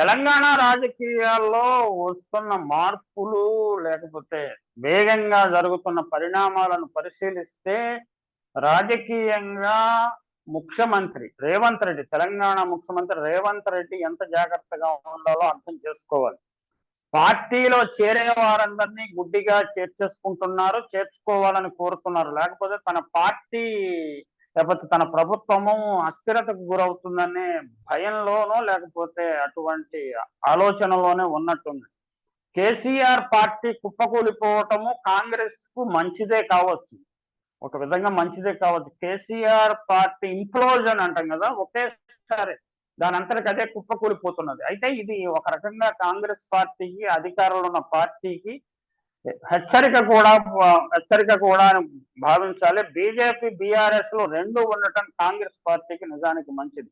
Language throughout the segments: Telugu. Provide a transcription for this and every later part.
తెలంగాణ రాజకీయాల్లో వస్తున్న మార్పులు లేకపోతే వేగంగా జరుగుతున్న పరిణామాలను పరిశీలిస్తే రాజకీయంగా ముఖ్యమంత్రి రేవంత్ రెడ్డి తెలంగాణ ముఖ్యమంత్రి రేవంత్ రెడ్డి ఎంత జాగ్రత్తగా ఉండాలో అర్థం చేసుకోవాలి. పార్టీలో చేరే వారందరినీ గుడ్డిగా చేర్చేసుకుంటున్నారు చేర్చుకోవాలని కోరుతున్నారు. లేకపోతే తన పార్టీ లేకపోతే తన ప్రభుత్వము అస్థిరతకు గురవుతుందనే భయంలోనో లేకపోతే అటువంటి ఆలోచనలోనే ఉన్నట్టుంది. కేసీఆర్ పార్టీ కుప్పకూలిపోవటము కాంగ్రెస్కు మంచిదే కావచ్చు. ఒక విధంగా మంచిదే కావచ్చు. కేసీఆర్ పార్టీ ఇంప్లోజన్ అంటాం కదా ఒకేసారి దాని అంతటికి అదే కుప్పకూలిపోతున్నది. అయితే ఇది ఒక రకంగా కాంగ్రెస్ పార్టీకి అధికారంలో ఉన్న పార్టీకి హెచ్చరిక కూడా హెచ్చరిక కూడా అని భావించాలి. బీజేపీ బీఆర్ఎస్లో రెండు ఉండటం కాంగ్రెస్ పార్టీకి నిజానికి మంచిది.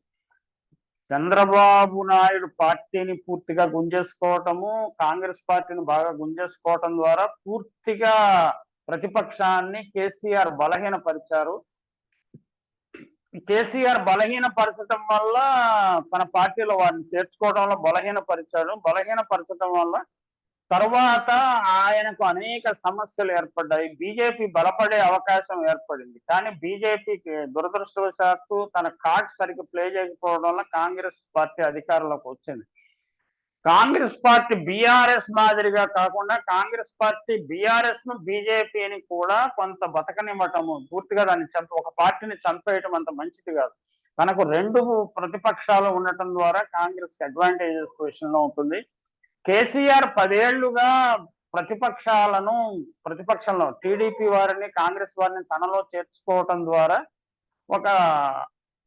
చంద్రబాబు నాయుడు పార్టీని పూర్తిగా గుంజేసుకోవటము కాంగ్రెస్ పార్టీని బాగా గుంజేసుకోవటం ద్వారా పూర్తిగా ప్రతిపక్షాన్ని కేసీఆర్ బలహీనపరిచారు. కేసీఆర్ బలహీనపరచడం వల్ల తన పార్టీలో వారిని చేర్చుకోవడంలో బలహీనపరిచాడు బలహీనపరచడం వల్ల తర్వాత ఆయనకు అనేక సమస్యలు ఏర్పడ్డాయి. బీజేపీ బలపడే అవకాశం ఏర్పడింది. కానీ బీజేపీకి దురదృష్టవశాత్తు తన కార్డ్ సరిగ్గా ప్లే చేయకపోవడం వల్ల కాంగ్రెస్ పార్టీ అధికారంలోకి వచ్చింది. కాంగ్రెస్ పార్టీ బీఆర్ఎస్ మాదిరిగా కాకుండా కాంగ్రెస్ పార్టీ బీఆర్ఎస్ను బీజేపీని కూడా కొంత బతకనివ్వటము పూర్తిగా దాన్ని చంప ఒక పార్టీని చంపేయటం అంత మంచిది కాదు. తనకు రెండు ప్రతిపక్షాలు ఉండటం ద్వారా కాంగ్రెస్కి అడ్వాంటేజెస్ పొజిషన్లో ఉంటుంది. కేసీఆర్ పదేళ్ళుగా ప్రతిపక్షాలను ప్రతిపక్షంలో టీడీపీ వారిని కాంగ్రెస్ వారిని తనలో చేర్చుకోవటం ద్వారా ఒక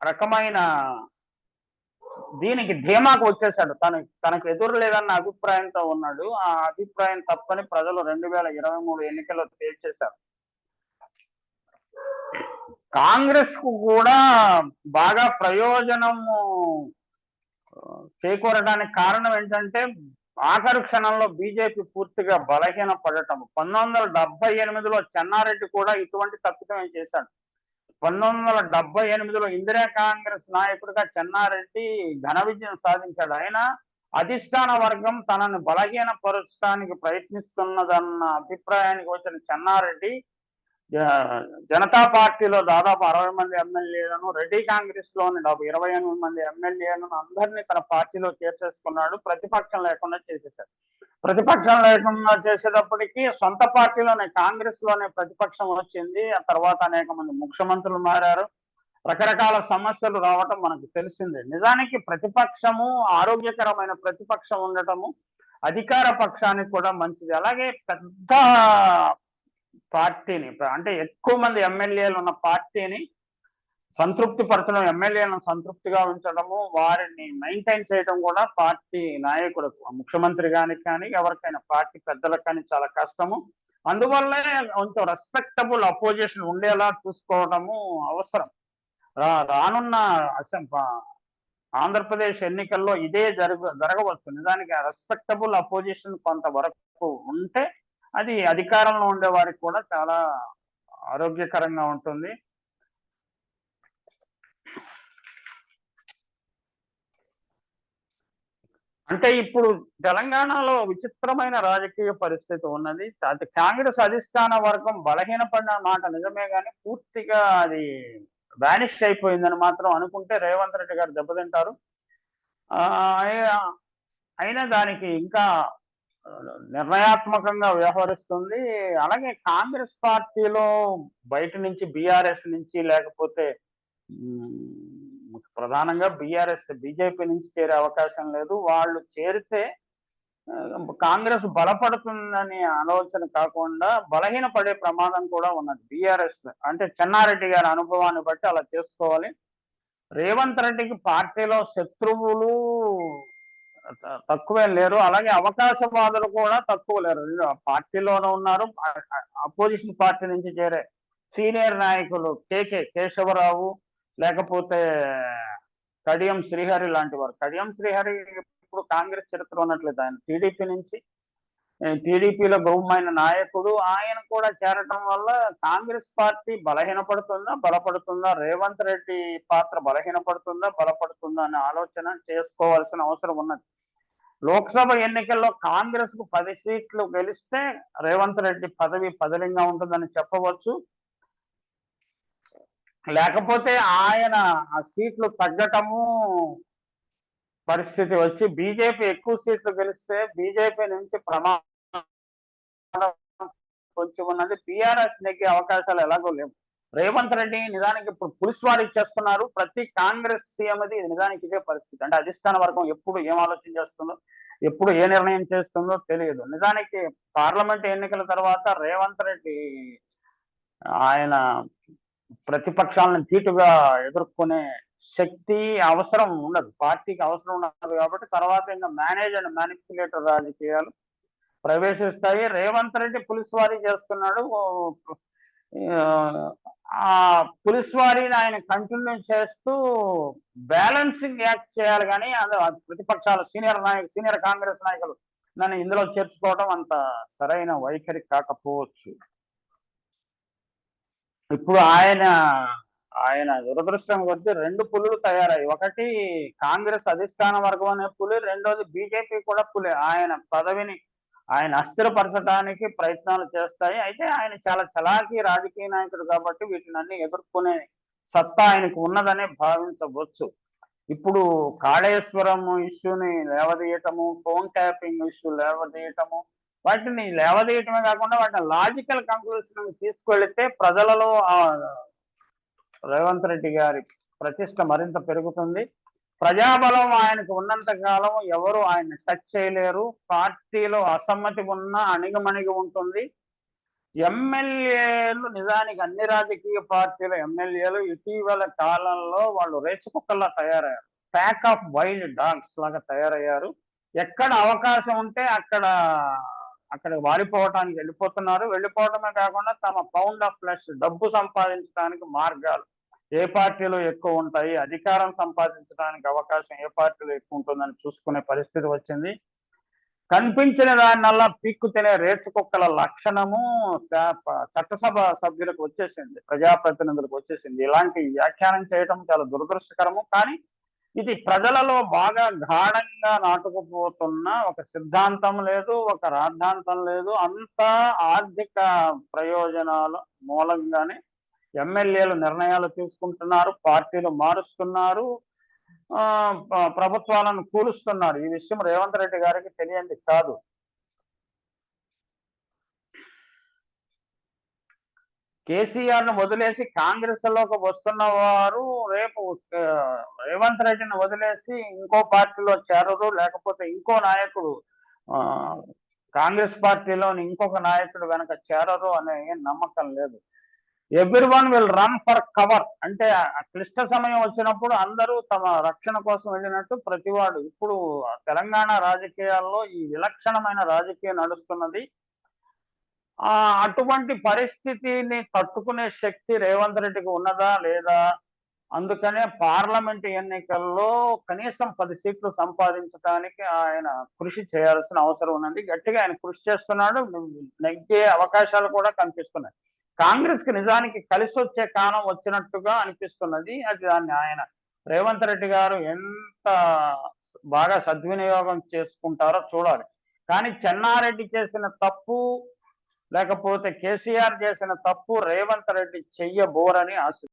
రకమైన దీనికి ధీమాకు వచ్చేసాడు తన తనకు ఎదురు లేదన్న అభిప్రాయంతో ఉన్నాడు. ఆ అభిప్రాయం తప్పని ప్రజలు రెండు వేల ఇరవై మూడు ఎన్నికల్లో తేల్చేశారు. కాంగ్రెస్కు కూడా బాగా ప్రయోజనము చేకూరడానికి కారణం ఏంటంటే ఆఖరు క్షణంలో బీజేపీ పూర్తిగా బలహీన పడటం పంతొమ్మిది వందల డెబ్బై ఎనిమిదిలో చెన్నారెడ్డి కూడా ఇటువంటి తప్పిదం చేశాడు? పంతొమ్మిది వందల డెబ్బై ఎనిమిదిలో ఇందిరా కాంగ్రెస్ నాయకుడిగా చెన్నారెడ్డి ఘన విజయం సాధించాడు. ఆయన అధిష్టాన వర్గం తనను బలహీనపరచడానికి ప్రయత్నిస్తున్నదన్న అభిప్రాయానికి వచ్చిన చెన్నారెడ్డి జనతా పార్టీలో దాదాపు అరవై మంది ఎమ్మెల్యేలను రెడ్డి కాంగ్రెస్లోని దాదాపు ఇరవై ఎనిమిది మంది ఎమ్మెల్యేలను అందరినీ తన పార్టీలో చేర్చేసుకున్నాడు ప్రతిపక్షం లేకుండా చేసేసాడు ప్రతిపక్షం లేకుండా చేసేటప్పటికీ సొంత పార్టీలోనే కాంగ్రెస్లోనే ప్రతిపక్షం వచ్చింది. ఆ తర్వాత అనేక మంది ముఖ్యమంత్రులు మారారు. రకరకాల సమస్యలు రావటం మనకు తెలిసిందే. నిజానికి ప్రతిపక్షము ఆరోగ్యకరమైన ప్రతిపక్షం ఉండటము అధికార పక్షానికి కూడా మంచిది. అలాగే పెద్ద పార్టీని అంటే ఎక్కువ మంది ఎమ్మెల్యేలు ఉన్న పార్టీని సంతృప్తి పరచడం ఎమ్మెల్యేలను సంతృప్తిగా ఉంచడము వారిని మెయింటైన్ చేయడం కూడా పార్టీ నాయకులకు ముఖ్యమంత్రి గాని కానీ ఎవరికైనా పార్టీ పెద్దలకు కానీ చాలా కష్టము. అందువల్లే కొంచెం రెస్పెక్టబుల్ అపోజిషన్ ఉండేలా చూసుకోవడము అవసరం. రా రానున్న ఆంధ్రప్రదేశ్ ఎన్నికల్లో ఇదే జరగ జరగవచ్చు నిజానికి రెస్పెక్టబుల్ అపోజిషన్ కొంతవరకు ఉంటే అది అధికారంలో ఉండే వారికి కూడా చాలా ఆరోగ్యకరంగా ఉంటుంది. అంటే ఇప్పుడు తెలంగాణలో విచిత్రమైన రాజకీయ పరిస్థితి ఉన్నది. అది కాంగ్రెస్ అధిష్టాన వర్గం బలహీనపడిన మాట నిజమే కానీ పూర్తిగా అది వ్యానిష్ అయిపోయిందని మాత్రం అనుకుంటే రేవంత్ రెడ్డి గారు దెబ్బతింటారు. అయినా దానికి ఇంకా నిర్ణయాత్మకంగా వ్యవహరిస్తుంది. అలాగే కాంగ్రెస్ పార్టీలో బయట నుంచి బీఆర్ఎస్ నుంచి లేకపోతే ప్రధానంగా బీఆర్ఎస్ బీజేపీ నుంచి చేరే అవకాశం లేదు. వాళ్ళు చేరితే కాంగ్రెస్ బలపడుతుందని ఆలోచన కాకుండా బలహీన పడే ప్రమాదం కూడా ఉన్నది. బీఆర్ఎస్ అంటే చెన్నారెడ్డి గారి అనుభవాన్ని బట్టి అలా చేసుకోవాలి. రేవంత్ రెడ్డికి పార్టీలో శత్రువులు తక్కువే లేరు. అలాగే అవకాశవాదులు కూడా తక్కువ లేరు. పార్టీలోనే ఉన్నారు. అపోజిషన్ పార్టీ నుంచి చేరే సీనియర్ నాయకులు కేకే కేశవరావు లేకపోతే కడియం శ్రీహరి లాంటి వారు. కడియం శ్రీహరి ఇప్పుడు కాంగ్రెస్ చరిత్ర ఉన్నట్లేదు ఆయన టీడీపీ నుంచి టీడీపీలో బహుమైన నాయకుడు. ఆయన కూడా చేరటం వల్ల కాంగ్రెస్ పార్టీ బలహీనపడుతుందా బలపడుతుందా? రేవంత్ రెడ్డి పాత్ర బలహీనపడుతుందా బలపడుతుందా అనే ఆలోచన చేసుకోవాల్సిన అవసరం ఉన్నది. లోక్సభ ఎన్నికల్లో కాంగ్రెస్కు పది సీట్లు గెలిస్తే రేవంత్ రెడ్డి పదవి పదలింగా ఉంటుందని చెప్పవచ్చు. లేకపోతే ఆయన ఆ సీట్లు తగ్గటము పరిస్థితి వచ్చి బీజేపీ ఎక్కువ సీట్లు గెలిస్తే బీజేపీ నుంచి ప్రమాదం కొంచెం ఉన్నది. బీఆర్ఎస్ నెగ్గే అవకాశాలు ఎలాగో లేవు. రేవంత్ రెడ్డి నిజానికి ఇప్పుడు పులిస్ వారు ఇచ్చేస్తున్నారు ప్రతి కాంగ్రెస్ సీఎం అది నిజానికి ఇదే పరిస్థితి. అంటే అధిష్టాన వర్గం ఎప్పుడు ఏం ఆలోచన చేస్తుందో ఎప్పుడు ఏ నిర్ణయం చేస్తుందో తెలియదు. నిజానికి పార్లమెంట్ ఎన్నికల తర్వాత రేవంత్ రెడ్డి ఆయన ప్రతిపక్షాలను తీటుగా ఎదుర్కొనే శక్తి అవసరం ఉండదు. పార్టీకి అవసరం ఉండదు కాబట్టి తర్వాత ఇంకా మేనేజ్ అండ్ మ్యానిపులేటర్ రాజకీయాలు ప్రవేశిస్తాయి. రేవంత్ రెడ్డి పులిస్ వారీ చేస్తున్నాడు ఆ పులిస్ వారీని ఆయన కంటిన్యూ చేస్తూ బ్యాలెన్సింగ్ యాక్ట్ చేయాలి కానీ అది ప్రతిపక్షాలు సీనియర్ నాయకు సీనియర్ కాంగ్రెస్ నాయకులు నన్ను ఇందులో చేర్చుకోవడం అంత సరైన వైఖరి కాకపోవచ్చు. ఇప్పుడు ఆయన ఆయన దురదృష్టం కొద్ది రెండు పులులు తయారయ్యాయి. ఒకటి కాంగ్రెస్ అధిష్టాన వర్గం అనే పులి రెండోది బీజేపీ కూడా పులి. ఆయన పదవిని ఆయన అస్థిరపరచడానికి ప్రయత్నాలు చేస్తాయి. అయితే ఆయన చాలా చలాకీ రాజకీయ నాయకుడు కాబట్టి వీటిని అన్ని ఎదుర్కొనే సత్తా ఆయనకు ఉన్నదనే భావించవచ్చు. ఇప్పుడు కాళేశ్వరం ఇష్యూని లేవదీయటము ఫోన్ ట్యాపింగ్ ఇష్యూ లేవదీయటము వాటిని లేవదీయటమే కాకుండా వాటిని లాజికల్ కంక్లూషన్ తీసుకెళ్తే ప్రజలలో రేవంత్ రెడ్డి గారి ప్రతిష్ట మరింత పెరుగుతుంది. ప్రజాబలం ఆయనకు ఉన్నంత కాలం ఎవరు ఆయన టచ్ చేయలేరు. పార్టీలో అసమ్మతి ఉన్నా అణిగమణిగి ఉంటుంది. ఎమ్మెల్యేలు నిజానికి అన్ని రాజకీయ పార్టీల ఎమ్మెల్యేలు ఇటీవల కాలంలో వాళ్ళు రేచుకుక్కల్లా తయారయ్యారు. ప్యాక్ ఆఫ్ వైల్డ్ డాగ్స్ లాగా తయారయ్యారు. ఎక్కడ అవకాశం ఉంటే అక్కడ అక్కడ వారిపోవటానికి వెళ్ళిపోతున్నారు. వెళ్ళిపోవటమే కాకుండా తమ పౌండ్ ఆఫ్ ప్లస్ డబ్బు సంపాదించడానికి మార్గాలు ఏ పార్టీలో ఎక్కువ ఉంటాయి అధికారం సంపాదించడానికి అవకాశం ఏ పార్టీలో ఎక్కువ ఉంటుందని చూసుకునే పరిస్థితి వచ్చింది. కనిపించిన దానివల్ల పీక్కు తినే రేచు కుక్కల లక్షణము చట్టసభ సభ్యులకు వచ్చేసింది ప్రజాప్రతినిధులకు వచ్చేసింది. ఇలాంటి వ్యాఖ్యానం చేయడం చాలా దురదృష్టకరము. కానీ ఇది ప్రజలలో బాగా గాఢంగా నాటుకుపోతున్న ఒక సిద్ధాంతం లేదు ఒక రాద్ధాంతం లేదు. అంతా ఆర్థిక ప్రయోజనాల మూలంగానే ఎమ్మెల్యేలు నిర్ణయాలు తీసుకుంటున్నారు పార్టీలు మారుస్తున్నారు ప్రభుత్వాలను కూలుస్తున్నారు. ఈ విషయం రేవంత్ రెడ్డి గారికి తెలియంది కాదు. కేసీఆర్ను వదిలేసి కాంగ్రెస్లోకి వస్తున్న వారు రేపు రేవంత్ రెడ్డిని వదిలేసి ఇంకో పార్టీలో చేరరు లేకపోతే ఇంకో నాయకుడు కాంగ్రెస్ పార్టీలోని ఇంకొక నాయకుడు వెనక చేరరు అనే నమ్మకం లేదు. Every one will run for cover అంటే క్లిష్ట సమయం వచ్చినప్పుడు అందరూ తమ రక్షణ కోసం వెళ్ళినట్టు ప్రతివాడు. ఇప్పుడు తెలంగాణ రాజకీయాల్లో ఈ విలక్షణమైన రాజకీయం నడుస్తున్నది. ఆ అటువంటి పరిస్థితిని తట్టుకునే శక్తి రేవంత్ రెడ్డికి ఉన్నదా లేదా? అందుకనే పార్లమెంట్ ఎన్నికల్లో కనీసం పది సీట్లు సంపాదించడానికి ఆయన కృషి చేయాల్సిన అవసరం ఉన్నది. గట్టిగా ఆయన కృషి చేస్తున్నాడు. నెగ్గే అవకాశాలు కూడా కనిపిస్తున్నాయి. కాంగ్రెస్కి నిజానికి కలిసి వచ్చే కాలం వచ్చినట్టుగా అనిపిస్తున్నది. అది దాన్ని ఆయన రేవంత్ రెడ్డి గారు ఎంత బాగా సద్వినియోగం చేసుకుంటారో చూడాలి. కానీ చెన్నారెడ్డి చేసిన తప్పు లేకపోతే కేసీఆర్ చేసిన తప్పు రేవంత్ రెడ్డి చెయ్యబోరని ఆశ